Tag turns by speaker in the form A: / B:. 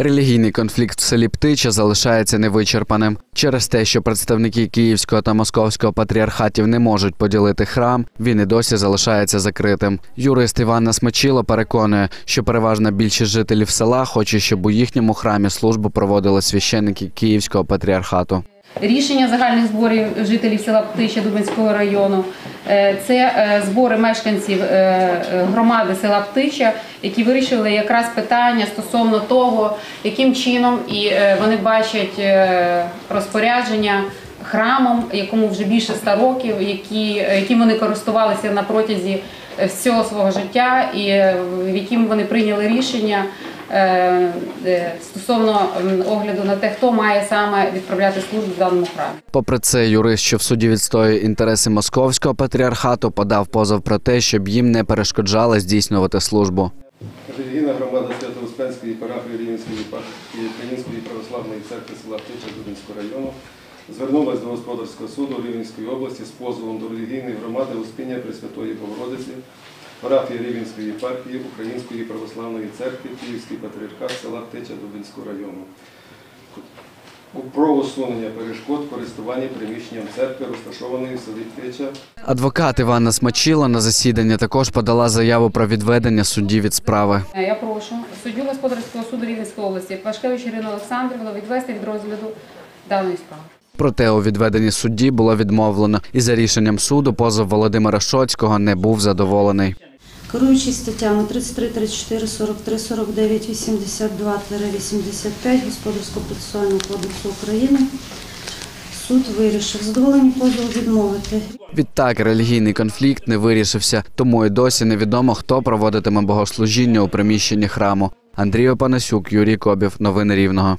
A: Релігійний конфлікт в селі Птича залишається невичерпаним. Через те, що представники Київського та Московського патріархатів не можуть поділити храм, він і досі залишається закритим. Юрист Іванна Смачило переконує, що переважна більшість жителів села хоче, щоб у їхньому храмі службу проводили священники Київського патріархату.
B: Рішення загальних зборів жителів села Птища Дубинського району. Е, це е, збори мешканців е, громади села Птича, які вирішили якраз питання стосовно того, яким чином і вони бачать розпорядження храмом, якому вже більше ста років, які, яким вони користувалися на протязі всього свого життя, і в яким вони прийняли рішення стосовно огляду на те, хто має саме відправляти службу в даному храмі.
A: Попри це, юрист, що в суді відстоює інтереси московського патріархату, подав позов про те, щоб їм не перешкоджали здійснювати службу.
C: Релігійна громада Свято-Успенської парафії Рівненської Української православної церкви села Птича Дубинського району звернулась до Господарського суду Рівненської області з позовом до релігійної громади Успіння Пресвятої Богородиці, парафії Рівненської єпархії Української православної церкви Київський патріархат села Птича Дубинського району. Про усунення перешкод в користуванні приміщенням церкви, розташованої в селі Птича
A: Адвокат Іванна Смачила на засіданні також подала заяву про відведення судді від справи.
B: Я прошу суддю господарського суду Рівненської області Пашкевич Ірину Олександрівну відвести від розгляду даної справи.
A: Проте у відведенні судді було відмовлено, і за рішенням суду позов Володимира Шоцького не був задоволений.
D: Керуючись статтями 33, 34, 43, 49, 82-85 Господарського процесуального кодексу України, суд вирішив задоволені позову відмовити.
A: Відтак релігійний конфлікт не вирішився, тому і досі невідомо, хто проводитиме богослужіння у приміщенні храму. Андрій Опанасюк, Юрій Кобів. Новини Рівного.